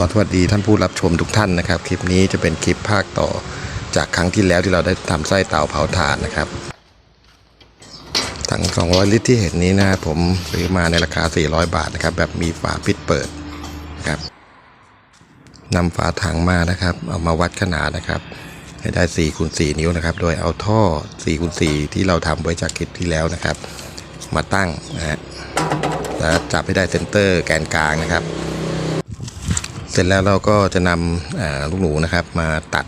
อสวัสดีท่านผู้รับชมทุกท่านนะครับ คลิปนี้จะเป็นคลิปภาคต่อจากครั้งที่แล้วที่เราได้ทำไส้เตาเผาถ่านนะครับถัง 200 ลิตรที่เห็นนี้นะครับผมซื้อมาในราคา 400 บาทนะครับ แบบมีฝาปิดเปิดนะครับนำฝาถังมานะครับ เอามาวัดขนาดนะครับ ให้ได้4คูณ4นิ้วนะครับ โดยเอาท่อ4คูณ4ที่เราทำไว้จากคลิปที่แล้วนะครับ มาตั้งนะฮะแล้วจับให้ได้เซนเตอร์แกนกลางนะครับ ร็จแล้วเราก็จะนำลูกหนูนะครับมาตัด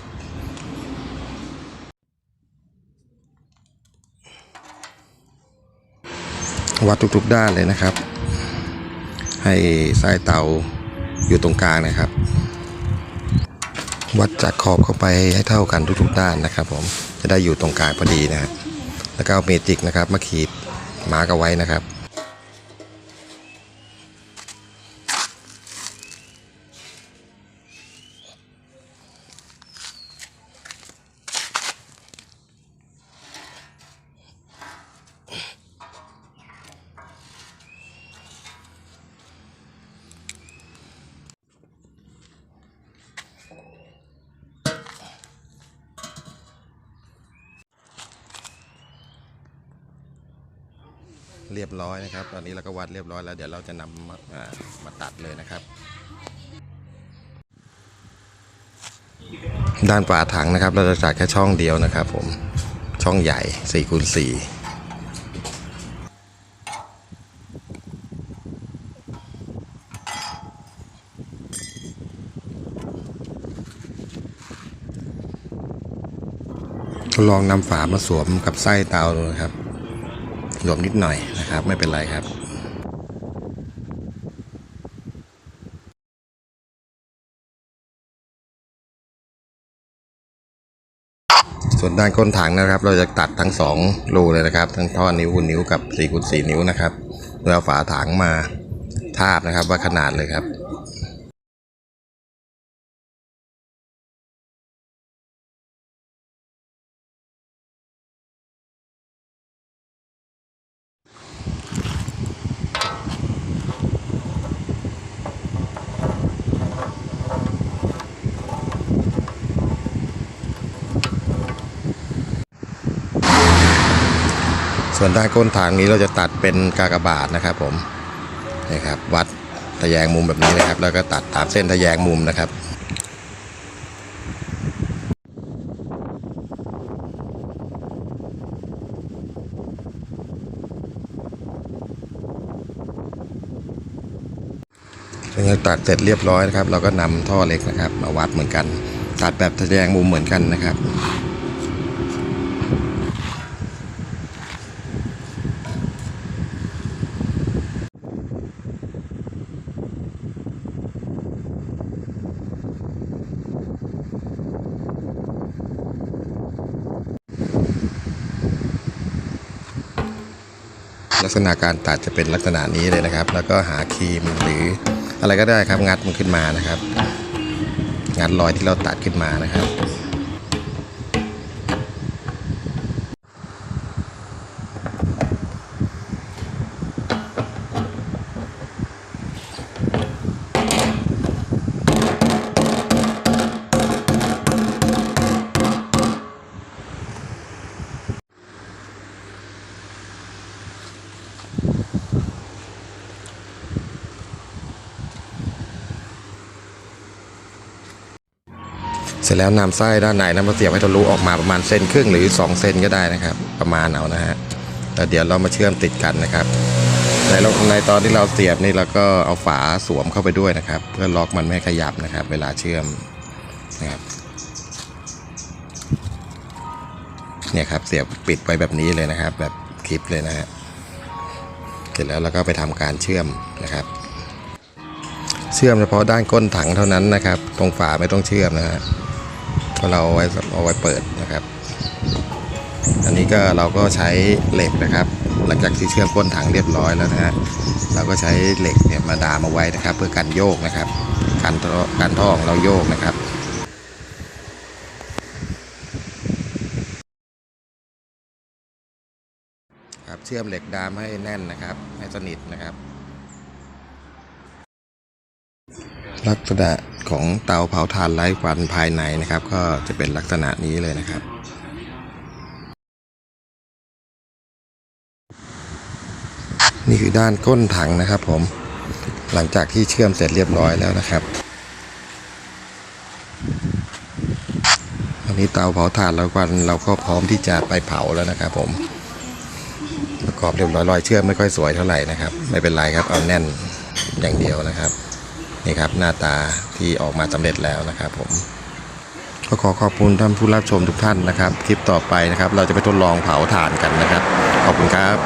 วัดทุกๆด้านเลยนะครับ ให้ไส้เตาอยู่ตรงกลางนะครับ วัดจากขอบเข้าไปให้เท่ากันทุกๆด้านนะครับ ผมจะได้อยู่ตรงกลางพอดีนะฮะแล้วก็เอาเมจิกนะครับ มาขีดมาร์กเอาไว้นะครับ เรียบร้อยนะครับ ตอนนี้เราก็วัดเรียบร้อยแล้วเดี๋ยวเราจะนำมามาตัดเลยนะครับ ด้านฝาถังนะครับ เราจะตัดแค่ช่องเดียวนะครับ ผมช่องใหญ่4คูณ4ลองนำฝามาสวมกับไส้เตาดูนะครับ หลวมนิดหน่อยนะครับ ไม่เป็นไรครับส่วนด้านก้นถังนะครับ เราจะตัดทั้งสองรูเลยนะครับ ทั้งท่อนิ้วคูณนิ้วกับ4คูณ4นิ้วนะครับเอาฝาถังมาทาบนะครับว่าขนาดเลยครับ ส่วนด้านก้นถังนี้เราจะตัดเป็นกากบาทนะครับ ผมนี่ครับ วัดทะแยงมุมแบบนี้นะครับ แล้วก็ตัดตามเส้นทะแยงมุมนะครับเมื่อตัดเสร็จเรียบร้อยนะครับ เราก็นำท่อเล็กนะครับ มาวัดเหมือนกัน ตัดแบบทะแยงมุมเหมือนกันนะครับ ลักษณะการตัดจะเป็นลักษณะนี้เลยนะครับ แล้วก็หาครีมหรืออะไรก็ได้ครับงัดมันขึ้นมานะครับ งัดรอยที่เราตัดขึ้นมานะครับ เสร็จแล้วนำไส้ด้านในน้ำมาเสียบให้ทะลุออกมาประมาณเซนครึ่งหรือ 2 เซนก็ได้นะครับ ประมาณเอานะฮะแล้วเดี๋ยวเรามาเชื่อมติดกันนะครับ ในเราในตอนที่เราเสียบนี่เราก็เอาฝาสวมเข้าไปด้วยนะครับ เพื่อล็อกมันไม่ขยับนะครับ เวลาเชื่อมนะครับเนี่ยครับเสียบปิดไว้แบบนี้เลยนะครับ แบบคลิปเลยนะฮะเสร็จแล้วเราก็ไปทำการเชื่อมนะครับ เชื่อมเฉพาะด้านก้นถังเท่านั้นนะครับ ตรงฝาไม่ต้องเชื่อมนะฮะ เราะเราเอาไว้เอาไว้เปิดนะครับ อันนี้ก็เราก็ใช้เหล็กนะครับ หลังจากที่เชื่อมก้นถังเรียบร้อยแล้วนะฮะเราก็ใช้เหล็กเนี่ยมาดามเอาไว้นะครับ เพื่อกันโยกนะครับกันท่อกันท่อของเราโยกนะครับครับเชื่อมเหล็กดามให้แน่นนะครับให้สนิทนะครับ ลักษณะของเตาเผาถ่านไร้ควันภายในนะครับ ก็จะเป็นลักษณะนี้เลยนะครับ นี่คือด้านก้นถังนะครับผม หลังจากที่เชื่อมเสร็จเรียบร้อยแล้วนะครับอันนี้เตาเผาถ่านแล้วควันเราก็พร้อมที่จะไปเผาแล้วนะครับ ผมประกอบเรียบร้อยรอยเชื่อมไม่ค่อยสวยเท่าไหร่นะครับ ไม่เป็นไรครับเอาแน่นอย่างเดียวนะครับ นี่ครับหน้าตาที่ออกมาสำเร็จแล้วนะครับผมก็ขอขอบคุณท่านผู้รับชมทุกท่านนะครับ คลิปต่อไปนะครับ เราจะไปทดลองเผาถ่านกันนะครับ ขอบคุณครับ